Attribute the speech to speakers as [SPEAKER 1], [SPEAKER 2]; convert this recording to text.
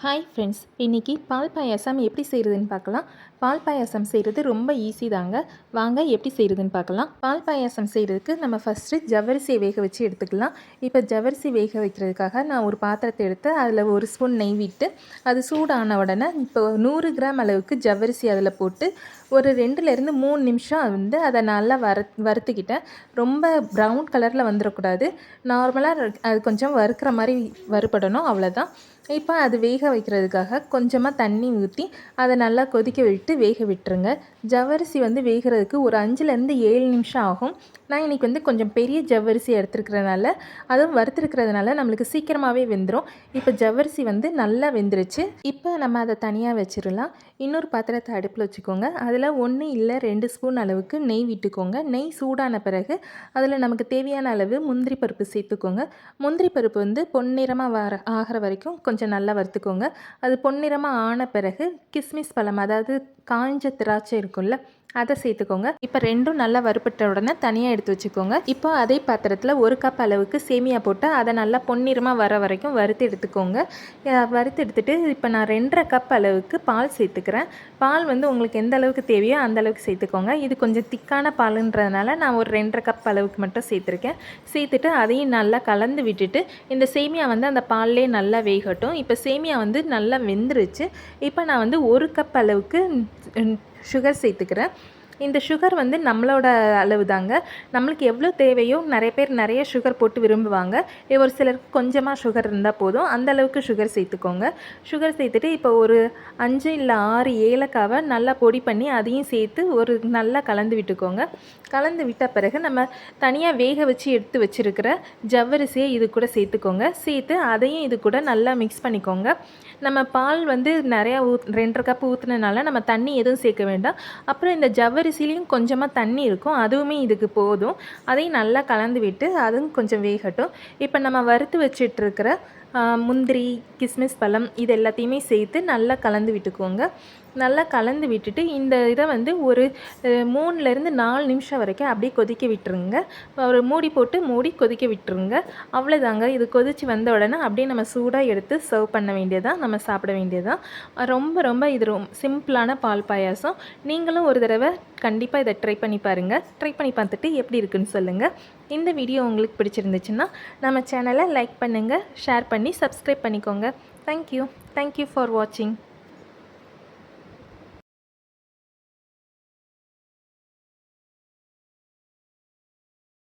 [SPEAKER 1] Hi friends இன்றைக்கி பால் பாயாசம் எப்படி செய்கிறதுன்னு பார்க்கலாம். பால் பாயாசம் செய்கிறது ரொம்ப ஈஸி தாங்க. வாங்க எப்படி செய்கிறதுன்னு பார்க்கலாம். பால் பாயாசம் செய்கிறதுக்கு நம்ம ஃபஸ்ட்டு ஜவ்வரிசியை வேக வச்சு எடுத்துக்கலாம். இப்போ ஜவ்வரிசி வேக வைக்கிறதுக்காக நான் ஒரு பாத்திரத்தை எடுத்து அதில் ஒரு ஸ்பூன் நெய் விட்டு அது சூடான உடனே இப்போ நூறு கிராம் அளவுக்கு ஜவ்வரிசி அதில் போட்டு ஒரு ரெண்டுலேருந்து மூணு நிமிஷம் வந்து அதை நல்லா வறு வறுத்துக்கிட்டேன். ரொம்ப ப்ரௌன் கலரில் வந்துடக்கூடாது நார்மலாக அது கொஞ்சம் வறுக்கிற மாதிரி வறுபடணும் அவ்வளோதான் இப்போ அது வேக வைக்கிறதுக்காக கொஞ்சமாக தண்ணி ஊற்றி அதை நல்லா கொதிக்க விட்டு வேக விட்டுருங்க. ஜவ்வரிசி வந்து வேகிறதுக்கு ஒரு அஞ்சுலேருந்து ஏழு நிமிஷம் ஆகும். நான் இன்றைக்கி வந்து கொஞ்சம் பெரிய ஜவ்வரிசி எடுத்துருக்கிறதுனால அதுவும் வறுத்துருக்கிறதுனால நம்மளுக்கு சீக்கிரமாகவே வெந்துடும் இப்போ ஜவ்வரிசி வந்து நல்லா வெந்துருச்சு. இப்போ நம்ம அதை தனியாக வச்சிடலாம். இன்னொரு பாத்திரத்தை அடுப்பில் வச்சுக்கோங்க. அதில் ஒன்று இல்லை ரெண்டு ஸ்பூன் அளவுக்கு நெய் விட்டுக்கோங்க. நெய் சூடான பிறகு அதில் நமக்கு தேவையான அளவு முந்திரி பருப்பு சேர்த்துக்கோங்க. முந்திரி பருப்பு வந்து பொன்னிறமாக வர ஆகிற வரைக்கும் கொஞ்சம் நல்லா வறுத்துக்கோங்க. அது பொன்னிறமாக ஆன பிறகு கிஸ்மிஸ் பழம் அதாவது காஞ்ச திராட்சை இருக்கும்ல அதை சேர்த்துக்கோங்க. இப்போ ரெண்டும் நல்லா வறுப்பட்ட உடனே தனியாக எடுத்து வச்சுக்கோங்க. இப்போ அதே பாத்திரத்தில் ஒரு கப் அளவுக்கு சேமியா போட்டு அதை நல்லா பொன்னிறமாக வர வரைக்கும் வறுத்து எடுத்துக்கோங்க. வறுத்து எடுத்துகிட்டு இப்போ நான் ரெண்டரை கப் அளவுக்கு பால் சேர்த்துக்கிறேன். பால் வந்து உங்களுக்கு எந்த அளவுக்கு தேவையோ அந்த அளவுக்கு சேர்த்துக்கோங்க. இது கொஞ்சம் திக்கான பாலுன்றதுனால நான் ஒரு ரெண்டரை கப் அளவுக்கு மட்டும் சேர்த்துருக்கேன். சேர்த்துட்டு அதையும் நல்லா கலந்து விட்டுட்டு இந்த சேமியா வந்து அந்த பால்லே நல்லா வேகட்டும். இப்போ சேமியா வந்து நல்லா வெந்துருச்சு. இப்போ நான் வந்து ஒரு கப் அளவுக்கு சுகர் சேர்த்துக்கிறேன். இந்த சுகர் வந்து நம்மளோட அளவு தாங்க நம்மளுக்கு எவ்வளோ தேவையோ நிறைய பேர் நிறைய சுகர் போட்டு விரும்புவாங்க. ஒரு சிலருக்கு கொஞ்சமாக சுகர் இருந்தால் போதும். அந்த அளவுக்கு சுகர் சேர்த்துக்கோங்க. சுகர் சேர்த்துட்டு இப்போ ஒரு அஞ்சு இல்லை ஆறு ஏலக்காவை நல்லா பொடி பண்ணி அதையும் சேர்த்து ஒரு நல்லா கலந்து விட்டுக்கோங்க. கலந்து விட்ட பிறகு நம்ம தனியாக வேக வச்சு எடுத்து வச்சுருக்கிற ஜவ்வரிசியை இது கூட சேர்த்துக்கோங்க. சேர்த்து அதையும் இது கூட நல்லா மிக்ஸ் பண்ணிக்கோங்க. நம்ம பால் வந்து நிறையா ஊத் ரெண்டரை கப் ஊற்றுனனால நம்ம தண்ணி எதுவும் சேர்க்க வேண்டாம். அப்புறம் இந்த ஜவ்வரி பச்சரிசிலையும் கொஞ்சமாக தண்ணி இருக்கும். அதுவுமே இதுக்கு போதும். அதையும் நல்லா கலந்து விட்டு அதுவும் கொஞ்சம் வேகட்டும். இப்போ நம்ம வறுத்து வச்சிட்ருக்கிற முந்திரி கிஸ்மிஸ் பழம் இது எல்லாத்தையுமே சேர்த்து நல்லா கலந்து விட்டுக்கோங்க. நல்லா கலந்து விட்டுட்டு இந்த இதை வந்து ஒரு மூணுலேருந்து நாலு நிமிஷம் வரைக்கும் அப்படியே கொதிக்க விட்டுருங்க. ஒரு மூடி போட்டு மூடி கொதிக்க விட்டுருங்க. அவ்வளோதாங்க இது கொதித்து வந்த உடனே அப்படியே நம்ம சூடாக எடுத்து சர்வ் பண்ண வேண்டியதான் நம்ம சாப்பிட வேண்டியதான் ரொம்ப ரொம்ப இது ரொம்ப சிம்பிளான பால் பாயாசம். நீங்களும் ஒரு தடவை கண்டிப்பாக இதை ட்ரை பண்ணி பாருங்கள் ட்ரை பண்ணி பார்த்துட்டு எப்படி இருக்குன்னு சொல்லுங்கள் இந்த வீடியோ உங்களுக்கு பிடிச்சிருந்துச்சுன்னா நம்ம சேனலை லைக் பண்ணுங்கள் ஷேர் பண்ணி சப்ஸ்கிரைப் பண்ணிக்கோங்க. தேங்க்யூ தேங்க்யூ ஃபார் வாட்சிங்